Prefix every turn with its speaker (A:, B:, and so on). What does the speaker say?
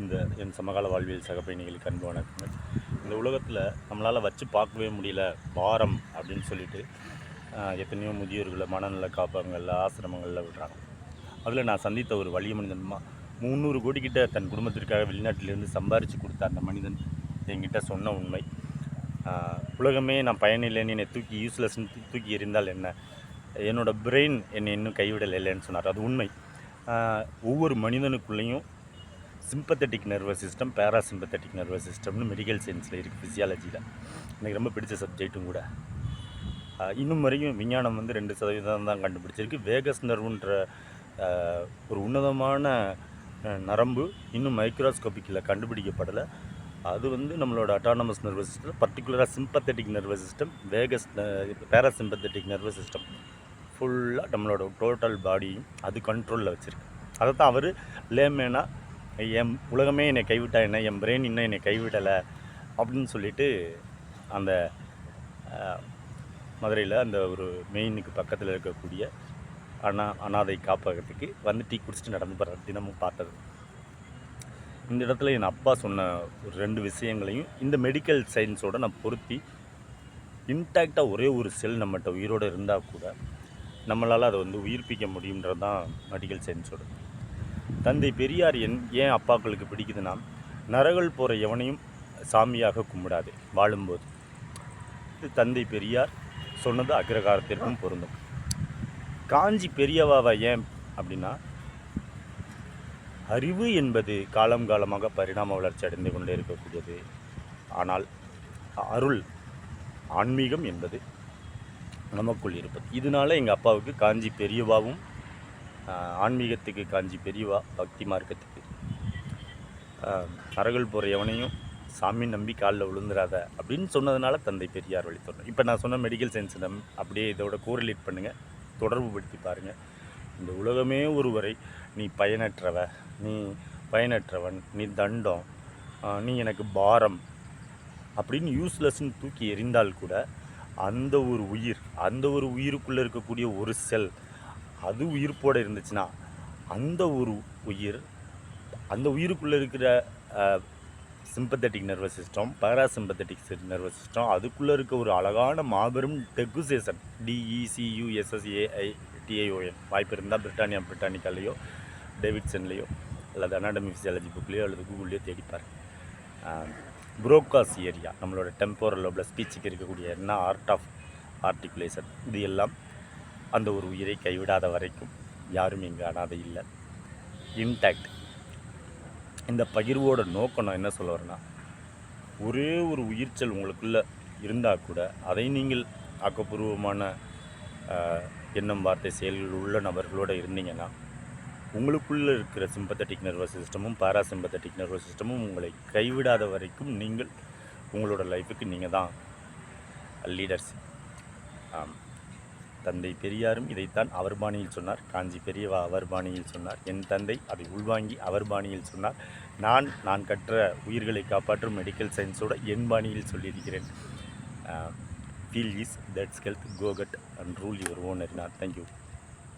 A: இந்த என் சமகால வாழ்வியல் சகப்பயணிகளுக்கு அன்பு வணக்கங்கள். இந்த உலகத்தில் நம்மளால் வச்சு பார்க்கவே முடியல பாரம் அப்படின்னு சொல்லிட்டு எத்தனையோ முதியோர்களை மனநல காப்பகங்களில் ஆசிரமங்களில் விடுறாங்க. அதில் நான் சந்தித்த ஒரு வலிய மனிதன் மா- முந்நூறு கோடி கிட்ட தன் குடும்பத்திற்காக வெளிநாட்டிலிருந்து சம்பாரித்து கொடுத்த அந்த மனிதன் என்கிட்ட சொன்ன உண்மை. உலகமே நான் பயனில்லைன்னு என்னை தூக்கி யூஸ்லெஸ்ன்னு தூக்கி எறிந்தால் என்ன? என்னோடய பிரெயின் என்னை இன்னும் கைவிடலை இல்லைன்னு சொன்னார். அது உண்மை. ஒவ்வொரு மனிதனுக்குள்ளேயும் sympathetic nervous system parasympathetic nervous சிஸ்டம்னு medical சயின்ஸில் இருக்குது ஃபிசியாலஜியில் எனக்கு ரொம்ப பிடிச்ச சப்ஜெக்ட்டும் கூட. இன்னும் வரையும் விஞ்ஞானம் வந்து ரெண்டு சதவீதம் தான் கண்டுபிடிச்சிருக்கு. வேகஸ் நர்வுன்ற ஒரு உன்னதமான நரம்பு இன்னும் மைக்ரோஸ்கோபிக்கில் கண்டுபிடிக்கப்படலை. அது வந்து நம்மளோட அட்டானமஸ் நர்வஸ் சிஸ்டம் பர்டிகுலராக sympathetic nervous system vagus parasympathetic nervous system ஃபுல்லாக நம்மளோட டோட்டல் பாடியும் அது கண்ட்ரோலில் வச்சுருக்கு. அதை தான் அவர் லேமேனாக என் உலகமே என்னை கைவிட்டா என்ன? என் பிரெயின் இன்னும் என்னை கைவிடலை அப்படின்னு சொல்லிட்டு அந்த மதுரையில் அந்த ஒரு மெயினுக்கு பக்கத்தில் இருக்கக்கூடிய அனா அனாதை காப்பகத்துக்கு வந்து டீ குடிச்சிட்டு நடந்து போகிற தினமும் பார்த்தது. இந்த இடத்துல என் அப்பா சொன்ன ஒரு ரெண்டு விஷயங்களையும் இந்த மெடிக்கல் சயின்ஸோடு நான் பொருத்தி இன்டாக்டாக ஒரே ஒரு செல் நம்மகிட்ட உயிரோடு இருந்தால் கூட நம்மளால் அதை வந்து உயிர்ப்பிக்க முடியுன்றது தான் மெடிக்கல் சயின்ஸோட தந்தை பெரியார் என் ஏன் அப்பாக்களுக்கு பிடிக்குதுன்னா நரகல் போகிற எவனையும் சாமியாக கும்பிடாது வாழும்போது. இது தந்தை பெரியார் சொன்னது அக்ரகாரத்திற்கும் பொருந்தும். காஞ்சி பெரியவாவை ஏன் அப்படின்னா அறிவு என்பது காலம் காலமாக பரிணாம வளர்ச்சி அடைந்து கொண்டே இருக்கக்கூடியது. ஆனால் அருள் ஆன்மீகம் என்பது நமக்குள் இருப்பது. இதனால எங்கள் அப்பாவுக்கு காஞ்சி பெரியவாவும் ஆன்மீகத்துக்கு காஞ்சி பெரியவா பக்தி மார்க்கத்துக்கு. அரகல் போகிற எவனையும் சாமி நம்பி காலில் விழுந்துடாத அப்படின்னு சொன்னதுனால தந்தை பெரியார் வழி சொன்னேன் இப்போ நான் சொன்ன மெடிக்கல் சயின்ஸ் நம் அப்படியே இதோட கோரிலேட் பண்ணுங்கள் தொடர்பு படுத்தி பாருங்கள் இந்த உலகமே ஒருவரை நீ பயனற்றவ நீ பயனற்றவன் நீ தண்டம் நீ எனக்கு பாரம் அப்படின்னு யூஸ்லெஸ்ன்னு தூக்கி எறிந்தால் கூட அந்த ஒரு உயிர் அந்த ஒரு உயிருக்குள்ளே இருக்கக்கூடிய ஒரு செல் அது உயிர்ப்போடு இருந்துச்சுன்னா அந்த ஒரு உயிர் அந்த உயிருக்குள்ளே இருக்கிற sympathetic nervous system parasympathetic nervous system அதுக்குள்ளே இருக்க ஒரு அழகான மாபெரும் டெகுசேஷன் E டிஐஓஎன் வாய்ப்பு இருந்தால் பிரிட்டானியா பிரிட்டானிக்காலேயோ டேவிட்சன்லேயோ அல்லது அனாடமி ஃபிசியாலஜி புக்லேயோ அல்லது கூகுள்லேயோ தேடிப்பார் புரோக்காஸ் ஏரியா நம்மளோட டெம்போரல் லோபில் ஸ்பீச்சுக்கு இருக்கக்கூடிய என்ன ஆர்ட் ஆஃப் ஆர்டிகுலேஷன் இது எல்லாம் அந்த ஒரு உயிரை கைவிடாத வரைக்கும் யாரும் இங்கு அனாதை இல்லை. இன்டாக்ட் இந்த பகிர்வோட நோக்கம் நான் என்ன சொல்ல வரேன்னா ஒரே ஒரு உயிர்ச்சல் உங்களுக்குள்ளே இருந்தால் கூட அதை நீங்கள் ஆக்கப்பூர்வமான எண்ணம் வார்த்தை செயல்கள் உள்ள நபர்களோடு இருந்தீங்கன்னா உங்களுக்குள்ளே இருக்கிற சிம்பத்தட்டிக் நர்வஸ் சிஸ்டமும் பாராசிம்பத்தட்டிக் நர்வஸ் சிஸ்டமும் உங்களை கைவிடாத வரைக்கும் நீங்கள் உங்களோட லைஃபுக்கு நீங்கள் தான் லீடர்ஸ் ஆம். தந்தை பெரியாரும் இதைத்தான் அவர் பாணியில் சொன்னார். காஞ்சி பெரியவா அவர் பாணியில் சொன்னார். என் தந்தை அதை உள்வாங்கி அவர் பாணியில் சொன்னார். நான் நான் கற்ற உயிர்களை காப்பாற்றும் மெடிக்கல் சயின்ஸோட என் பாணியில் சொல்லியிருக்கிறேன். Feel is that's health go get and rule your owner நான் தேங்க்யூ